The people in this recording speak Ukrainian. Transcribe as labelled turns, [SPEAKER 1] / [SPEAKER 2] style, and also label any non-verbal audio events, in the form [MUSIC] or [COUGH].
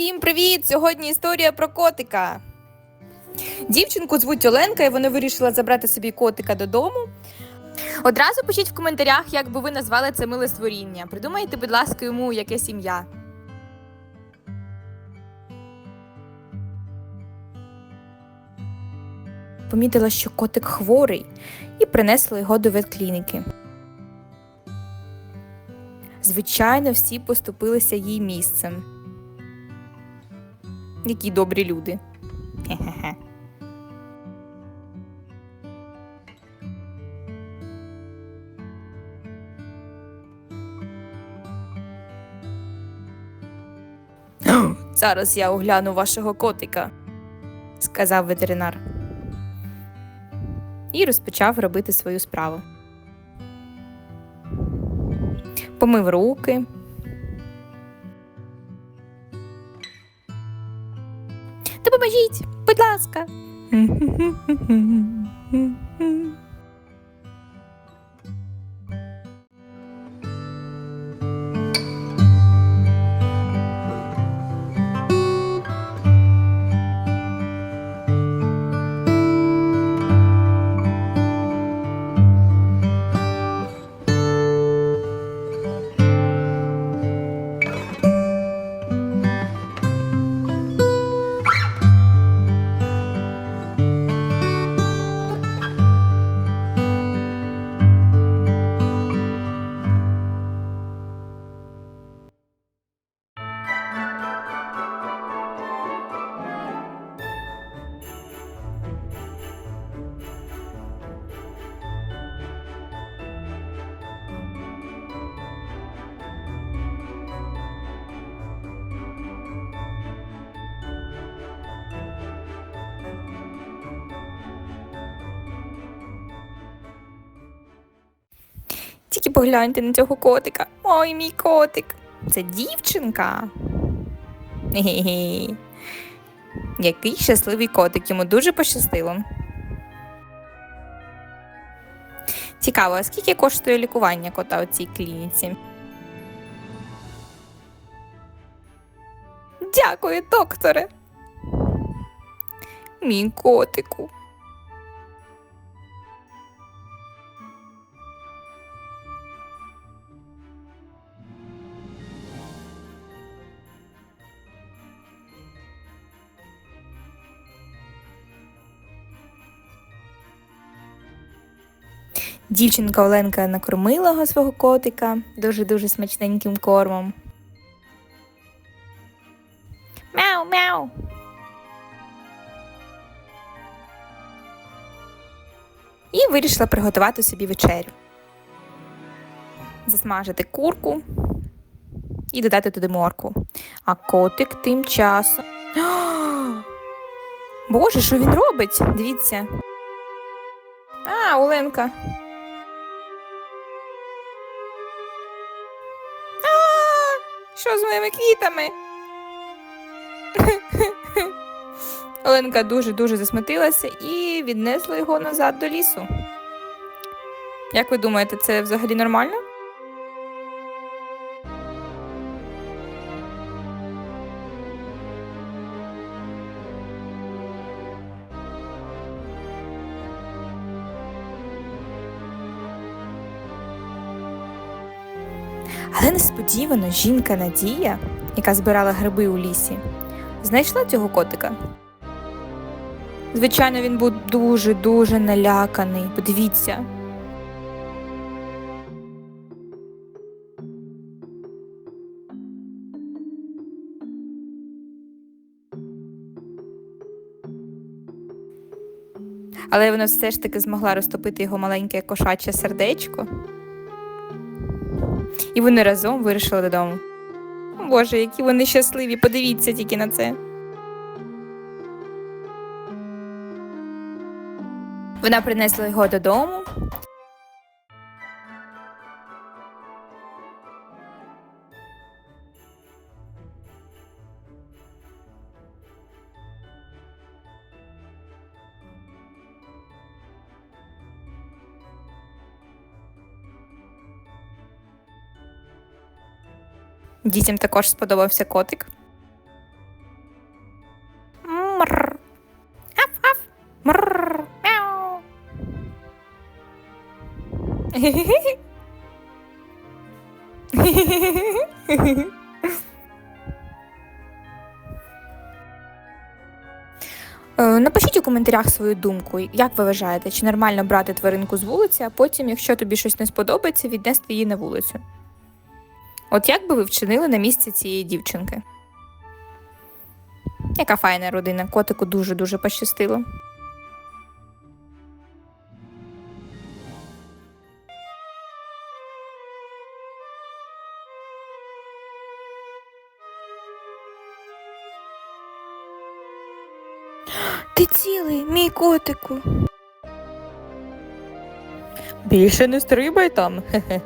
[SPEAKER 1] Всім привіт! Сьогодні історія про котика. Дівчинку звуть Оленка, і вона вирішила забрати собі котика додому. Одразу пишіть в коментарях, як би ви назвали це миле створіння. Придумайте, будь ласка, йому якесь ім'я. Помітила, що котик хворий, і принесла його до ветклініки. Звичайно, всі поступилися їй місцем. Які добрі люди. Хе-хе-хе. Зараз я огляну вашого котика, сказав ветеринар. І розпочав робити свою справу. Помив руки. Допоможіть, будь ласка. [LAUGHS] Тільки погляньте на цього котика. Ой, мій котик. Це дівчинка. Ге-ге. Який щасливий котик, йому дуже пощастило. Цікаво, а скільки коштує лікування кота у цій клініці? Дякую, докторе. Мій котику. Дівчинка Оленка накормила свого котика дуже-дуже смачненьким кормом. Мяу, мяу. І вирішила приготувати собі вечерю. Засмажити курку і додати туди морку. А котик тим часом. [GASPS] Боже, що він робить? Дивіться. А, Оленка. Що з моїми квітами? [LAUGHS] Оленка дуже-дуже засмутилася і віднесла його назад до лісу. Як ви думаєте, це взагалі нормально? Але несподівано жінка Надія, яка збирала гриби у лісі, знайшла цього котика. Звичайно, він був дуже-дуже наляканий. Подивіться. Але вона все ж таки змогла розтопити його маленьке кошаче сердечко. І вони разом вирішили додому. Боже, які вони щасливі, подивіться тільки на це. Вона принесла його додому. Дітям також сподобався котик. Мрр. Аф-аф. Мрр. Мяу. Е, Напишіть у коментарях свою думку, як ви вважаєте, чи нормально брати тваринку з вулиці, а потім, якщо тобі щось не сподобається, віднести її на вулицю. От як би ви вчинили на місці цієї дівчинки? Яка файна родина, котику дуже-дуже пощастило. Ти цілий, мій котику. Більше не стрибай там. Хе-хе.